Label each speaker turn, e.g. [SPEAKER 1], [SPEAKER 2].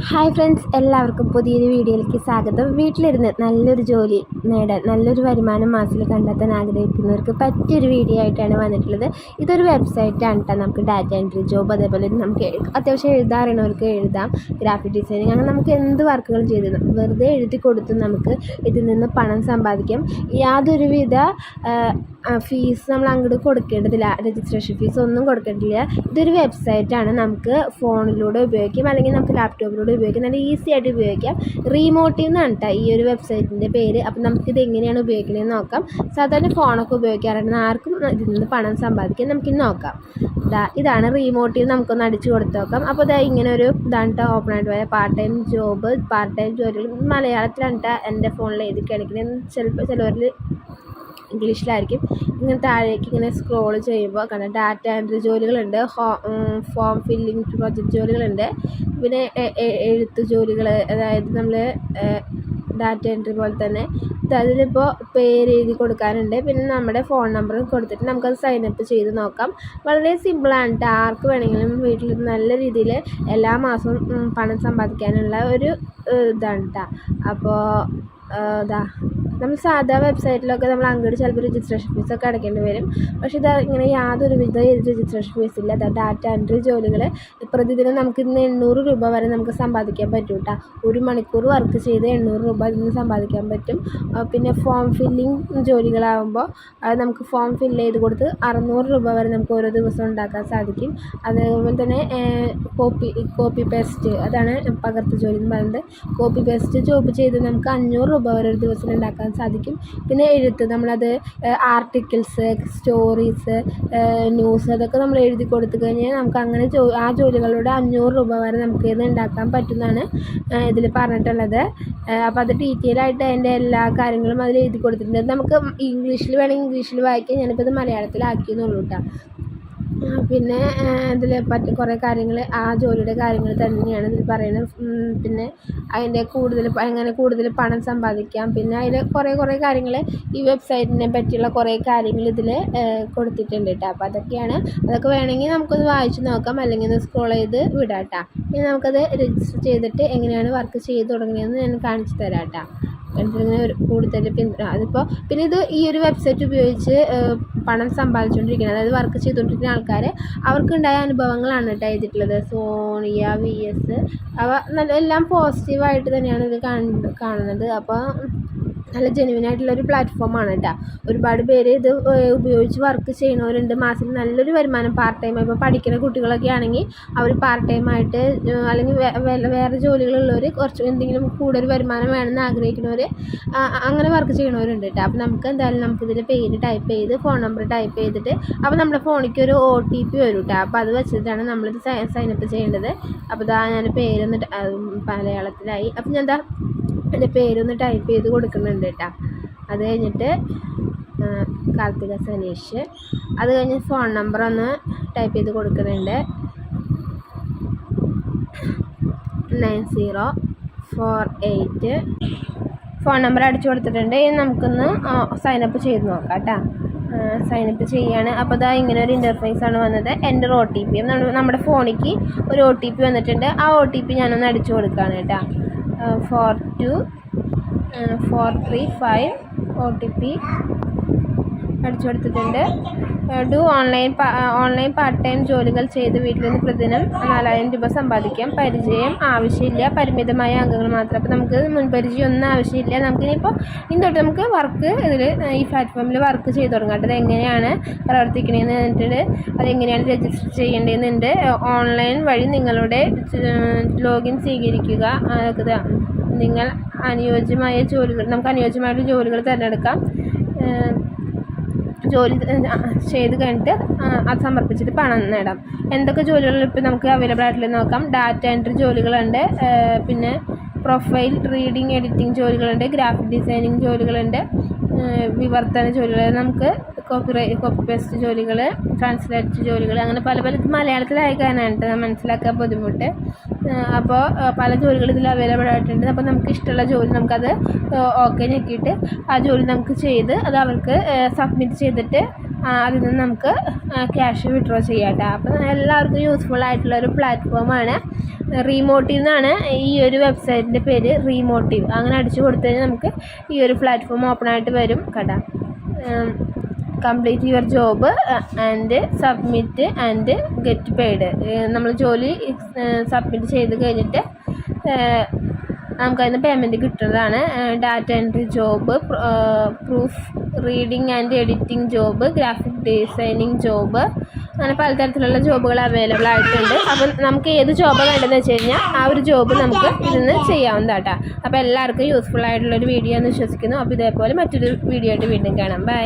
[SPEAKER 1] Hi friends എല്ലാവർക്കും പുതിയൊരു വീഡിയോയിലേക്ക് സ്വാഗതം. വീട്ടിലിരുന്ന് നല്ലൊരു ജോലി നേടാൻ നല്ലൊരു വരുമാനം മാസത്തിൽ കണ്ടെത്താൻ ആഗ്രഹിക്കുന്നവർക്ക് പറ്റിയൊരു വീഡിയോ ആയിട്ടാണ് വന്നിട്ടുള്ളത്. ഇതൊരു വെബ്സൈറ്റാണ് കേട്ടോ നമുക്ക് ഡാറ്റ എൻട്രി ജോബ് അതേപോലെ നമുക്ക് അത്യാവശ്യം എഴുതാറിയണവർക്ക് എഴുതാം ഗ്രാഫിക് ഡിസൈനിങ് അങ്ങനെ നമുക്ക് എന്ത് വർക്കുകൾ ചെയ്ത് വെറുതെ എഴുതി കൊടുത്ത് നമുക്ക് ഇതിൽ നിന്ന് പണം സമ്പാദിക്കാം. യാതൊരുവിധ ഫീസ് നമ്മൾ അങ്ങോട്ട് കൊടുക്കേണ്ടതില്ല. രജിസ്ട്രേഷൻ ഫീസ് ഒന്നും കൊടുക്കേണ്ടതില്ല. ഇതൊരു വെബ്സൈറ്റാണ് നമുക്ക് ഫോണിലൂടെ ഉപയോഗിക്കാം. അല്ലെങ്കിൽ നമുക്ക് ലാപ്ടോപ്പിലൂടെ ഉപയോഗിക്കാം. നല്ല ഈസി ആയിട്ട് ഉപയോഗിക്കാം. റീമോട്ടിൽ നിന്നാണ് കേട്ടോ ഈ ഒരു വെബ്സൈറ്റിന്റെ പേര്. അപ്പം നമുക്കിത് എങ്ങനെയാണ് ഉപയോഗിക്കുന്നതെന്ന് നോക്കാം. സാധാരണ ഫോണൊക്കെ ഉപയോഗിക്കാറുണ്ട്. ആർക്കും ഇതിൽ നിന്ന് പണം സമ്പാദിക്കാൻ നമുക്കിന്ന് നോക്കാം. ഇതാ ഇതാണ് റീമോട്ടിൽ നമുക്കൊന്ന് അടിച്ചു കൊടുത്ത് നോക്കാം. അപ്പോൾ ഇതാ ഇങ്ങനെ ഒരു ഇതാണ് ഓപ്പൺ ആയിട്ട് പോയ part time job part time ജോലികൾ. മലയാളത്തിലാണ് എന്റെ ഫോണിൽ എഴുതി കാണിക്കുന്നത് ചിലപ്പോൾ ചിലവരിൽ ഇംഗ്ലീഷിലായിരിക്കും. ഇങ്ങനെ താഴേക്ക് ഇങ്ങനെ സ്ക്രോൾ ചെയ്യുമ്പോൾ കാരണം ഡാറ്റ എൻട്രി ജോലികളുണ്ട് ഫോം ഫില്ലിംഗ് പ്രൊജക്റ്റ് ജോലികളുണ്ട്. പിന്നെ എഴുത്ത് ജോലികൾ അതായത് നമ്മൾ ഡാറ്റ എൻട്രി പോലെ തന്നെ. അതിലിപ്പോൾ പേര് എഴുതി കൊടുക്കാനുണ്ട്. പിന്നെ നമ്മുടെ ഫോൺ നമ്പർ കൊടുത്തിട്ട് നമുക്കത് സൈൻ അപ്പ് ചെയ്ത് നോക്കാം. വളരെ സിമ്പിളാണ് ആർക്ക് വേണമെങ്കിലും വീട്ടിൽ നല്ല രീതിയിൽ എല്ലാ മാസവും പണം സമ്പാദിക്കാനുള്ള ഒരു ഇതാണ് കേട്ടോ അപ്പോൾ ഇതാ. നമ്മൾ സാധാ വെബ്സൈറ്റിലൊക്കെ നമ്മൾ അങ്ങോട്ട് ചിലപ്പോൾ രജിസ്ട്രേഷൻ ഫീസൊക്കെ അടയ്ക്കേണ്ടി വരും. പക്ഷേ ഇത് ഇങ്ങനെ യാതൊരു വിധ രജിസ്ട്രേഷൻ ഫീസ് ഇല്ല ഡാറ്റ എൻട്രി ജോലികൾ പ്രതിദിനം നമുക്ക് ഇന്ന് എണ്ണൂറ് രൂപ വരെ നമുക്ക് സമ്പാദിക്കാൻ പറ്റും കേട്ടോ ഒരു മണിക്കൂർ വർക്ക് ചെയ്ത് എണ്ണൂറ് രൂപ ഇതിന് സമ്പാദിക്കാൻ പറ്റും. പിന്നെ ഫോം ഫില്ലിംഗ് ജോലികളാകുമ്പോൾ നമുക്ക് ഫോം ഫില്ല് ചെയ്ത് കൊടുത്ത് അറുന്നൂറ് രൂപ വരെ നമുക്ക് ഓരോ ദിവസം ഉണ്ടാക്കാൻ സാധിക്കും. അതേപോലെ തന്നെ കോപ്പി കോപ്പി പേസ്റ്റ് അതാണ് പകർത്ത് ജോലി എന്ന് പറയുന്നത്. കോപ്പി പേസ്റ്റ് ജോബ് ചെയ്ത് നമുക്ക് അഞ്ഞൂറ് രൂപ വരെ ഒരു ദിവസം ഉണ്ടാക്കാൻ സാധിക്കും. പിന്നെ എഴുത്ത് നമ്മളത് ആർട്ടിക്കിൾസ് സ്റ്റോറീസ് ന്യൂസ് അതൊക്കെ നമ്മൾ എഴുതി കൊടുത്തു കഴിഞ്ഞാൽ നമുക്ക് അങ്ങനെ ജോ ആ ജോലികളുടെ അഞ്ഞൂറ് രൂപ വരെ നമുക്ക് ഇത് ഉണ്ടാക്കാൻ പറ്റുമെന്നാണ് ഇതിൽ പറഞ്ഞിട്ടുള്ളത്. അപ്പോൾ അത് ഡീറ്റെയിൽ ആയിട്ട് അതിന്റെ എല്ലാ കാര്യങ്ങളും അതിൽ എഴുതി കൊടുത്തിട്ടുണ്ട്. നമുക്ക് ഇംഗ്ലീഷിൽ വേണമെങ്കിൽ ഇംഗ്ലീഷിൽ വായിക്കാം. ഞാനിപ്പോൾ ഇത് മലയാളത്തിലാക്കിയെന്നുള്ളൂ കേട്ടോ പിന്നെ ഇതിൽ പറ്റി കുറേ കാര്യങ്ങൾ ആ ജോലിയുടെ കാര്യങ്ങൾ തന്നെയാണ് ഇതിൽ പറയുന്നത് പിന്നെ അതിന്റെ കൂടുതൽ എങ്ങനെ കൂടുതൽ പണം സമ്പാദിക്കാം. പിന്നെ അതിൽ കുറേ കുറേ കാര്യങ്ങൾ ഈ വെബ്സൈറ്റിനെ പറ്റിയുള്ള കുറേ കാര്യങ്ങൾ ഇതിൽ കൊടുത്തിട്ടുണ്ട് കേട്ടോ അപ്പോൾ അതൊക്കെയാണ്. അതൊക്കെ വേണമെങ്കിൽ നമുക്കൊന്ന് വായിച്ച് നോക്കാം. അല്ലെങ്കിൽ ഒന്ന് സ്ക്രോൾ ചെയ്ത് വിടാം കേട്ടോ ഇനി നമുക്കത് രജിസ്റ്റർ ചെയ്തിട്ട് എങ്ങനെയാണ് വർക്ക് ചെയ്ത് തുടങ്ങുന്നതെന്ന് ഞാൻ കാണിച്ചു തരാം കേട്ടോ ഒരു കൂടുതൽ പിന്തുണ. അതിപ്പോൾ പിന്നെ ഇത് ഈ ഒരു വെബ്സൈറ്റ് ഉപയോഗിച്ച് പണം സമ്പാദിച്ചുകൊണ്ടിരിക്കുന്നത് അതായത് വർക്ക് ചെയ്തുകൊണ്ടിരിക്കുന്ന ആൾക്കാർ അവർക്കുണ്ടായ അനുഭവങ്ങളാണ് കേട്ടോ എഴുതിയിട്ടുള്ളത്. സോണിയ വി എസ് അവ നല്ല എല്ലാം പോസിറ്റീവായിട്ട് തന്നെയാണ് ഇത് കാണുന്നത്. അപ്പോൾ നല്ല ജെനുവിൻ ആയിട്ടുള്ള ഒരു പ്ലാറ്റ്ഫോമാണ് കേട്ടോ ഒരുപാട് പേര് ഇത് ഉപയോഗിച്ച് വർക്ക് ചെയ്യണവരുണ്ട്. മാസത്തിൽ നല്ലൊരു വരുമാനം പാർട്ട് ടൈം ഇപ്പോൾ പഠിക്കുന്ന കുട്ടികളൊക്കെ ആണെങ്കിൽ അവർ പാർട്ട് ടൈം ആയിട്ട് അല്ലെങ്കിൽ വേറെ ജോലികളുള്ളവർ കുറച്ച് എന്തെങ്കിലും കൂടുതൽ വരുമാനം വേണമെന്ന് ആഗ്രഹിക്കുന്നവർ അങ്ങനെ വർക്ക് ചെയ്യണവരുണ്ട് കേട്ടോ അപ്പോൾ നമുക്ക് എന്തായാലും നമുക്കിതിൽ പേര് ടൈപ്പ് ചെയ്ത് ഫോൺ നമ്പർ ടൈപ്പ് ചെയ്തിട്ട് അപ്പോൾ നമ്മുടെ ഫോണിക്ക് ഒരു ഒ ടി പി വരും കേട്ടോ അപ്പോൾ അത് വെച്ചിട്ടാണ് നമ്മളിത് സൈനപ്പ് ചെയ്യേണ്ടത്. അപ്പോൾ ഇതാ ഞാൻ പേരൊന്ന് മലയാളത്തിലായി. അപ്പോൾ ഞാൻ എന്താ എന്റെ പേരൊന്ന് ടൈപ്പ് ചെയ്ത് കൊടുക്കുന്നുണ്ട് കേട്ടോ അത് കഴിഞ്ഞിട്ട് കാർത്തിക സനീഷ്. അത് കഴിഞ്ഞ് ഫോൺ നമ്പർ ഒന്ന് ടൈപ്പ് ചെയ്ത് കൊടുക്കുന്നുണ്ട്. Nine zero four eight phone number അടിച്ചു കൊടുത്തിട്ടുണ്ട്. ഇനി നമുക്കൊന്ന് സൈനപ്പ് ചെയ്ത് നോക്കാം കേട്ടോ സൈനപ്പ് ചെയ്യാണ്. അപ്പോൾ ഇതാ ഇങ്ങനെ ഒരു ഇന്റർഫേസ് ആണ് വന്നത്. എന്റെ ഒ ടി പി നമ്മുടെ ഫോണിലേക്ക് ഒരു ഒ ടി പി വന്നിട്ടുണ്ട്. ആ ഒ ടി പി ഞാനൊന്ന് അടിച്ചു കൊടുക്കുകയാണ് കേട്ടോ four two four three five O T P അടിച്ചു കൊടുത്തിട്ടുണ്ട് do online online part time ജോലികൾ ചെയ്ത് വീട്ടിൽ നിന്ന് പ്രതിദിനം നാലായിരം രൂപ സമ്പാദിക്കാം. പരിചയം ആവശ്യമില്ല. പരിമിതമായ അംഗങ്ങൾ മാത്രം. അപ്പോൾ നമുക്ക് മുൻപരിചയം ഒന്നും ആവശ്യമില്ല. നമുക്കിനിപ്പോൾ ഇനി തൊട്ട് നമുക്ക് വർക്ക് ഇതിൽ ഈ പ്ലാറ്റ്ഫോമിൽ വർക്ക് ചെയ്ത് തുടങ്ങാം. അത് എങ്ങനെയാണ് പ്രവർത്തിക്കണതെന്ന് പറഞ്ഞിട്ട് അതെങ്ങനെയാണ് രജിസ്റ്റർ ചെയ്യേണ്ടതെന്നുണ്ട് ഓൺലൈൻ വഴി നിങ്ങളുടെ ലോഗിൻ സ്വീകരിക്കുക. നിങ്ങൾ അനുയോജ്യമായ ജോലികൾ നമുക്ക് അനുയോജ്യമായിട്ടുള്ള ജോലികൾ തിരഞ്ഞെടുക്കാം. ജോലി ചെയ്ത് കഴിഞ്ഞിട്ട് അത് സമർപ്പിച്ചിട്ട് പണം നേടാം. എന്തൊക്കെ ജോലികൾ ഇപ്പോൾ നമുക്ക് അവൈലബിൾ ആയിട്ടുള്ള നോക്കാം. ഡാറ്റ എൻട്രി ജോലികളുണ്ട് പിന്നെ പ്രൊഫൈൽ റീഡിങ് എഡിറ്റിംഗ് ജോലികളുണ്ട് ഗ്രാഫിക് ഡിസൈനിങ് ജോലികളുണ്ട്. വിവർത്തന ജോലികൾ നമുക്ക് കോപ്പി കോപ്പി പേസ്റ്റ് ജോലികൾ ട്രാൻസ്ലേറ്റ് ജോലികൾ അങ്ങനെ പല പല മലയാളത്തിലായി കാരണമാണ് മനസ്സിലാക്കാൻ ബുദ്ധിമുട്ട്. അപ്പോൾ പല ജോലികൾ ഇതിൽ അവൈലബിൾ ആയിട്ടുണ്ട്. അപ്പോൾ നമുക്ക് ഇഷ്ടമുള്ള ജോലി നമുക്കത് ഓക്കെ ഞെക്കിയിട്ട് ആ ജോലി നമുക്ക് ചെയ്ത് അത് അവർക്ക് സബ്മിറ്റ് ചെയ്തിട്ട് അതിൽ നിന്ന് നമുക്ക് ക്യാഷ് വിഡ്രോ ചെയ്യാം കേട്ടോ അപ്പോൾ എല്ലാവർക്കും യൂസ്ഫുൾ ആയിട്ടുള്ള ഒരു പ്ലാറ്റ്ഫോമാണ് റീമോട്ടീവ് എന്നാണ് ഈ ഒരു വെബ്സൈറ്റിന്റെ പേര് റീമോട്ടീവ് അങ്ങനെ അടിച്ചു കൊടുത്തു കഴിഞ്ഞാൽ നമുക്ക് ഈ ഒരു പ്ലാറ്റ്ഫോം ഓപ്പൺ ആയിട്ട് വരും കട complete your job and submit and get paid നമ്മൾ ജോലി സബ്മിറ്റ് ചെയ്ത് കഴിഞ്ഞിട്ട് നമുക്കതിന് പേയ്മെന്റ് കിട്ടുന്നതാണ്. Data entry job proof reading and editing job graphic designing job അങ്ങനെ പലതരത്തിലുള്ള ജോബുകൾ അവൈലബിൾ ആയിട്ടുണ്ട്. അപ്പം നമുക്ക് ഏത് ജോബ് വേണ്ടതെന്ന് വെച്ച് കഴിഞ്ഞാൽ ആ ഒരു ജോബ് നമുക്ക് ഇതിന്ന് ചെയ്യാവുന്നതാട്ടോ. അപ്പോൾ എല്ലാവർക്കും യൂസ്ഫുൾ ആയിട്ടുള്ളൊരു വീഡിയോ എന്ന് വിശ്വസിക്കുന്നു. അപ്പോൾ ഇതേപോലെ മറ്റൊരു വീഡിയോ ആയിട്ട് വീണ്ടും കാണാം. ബൈ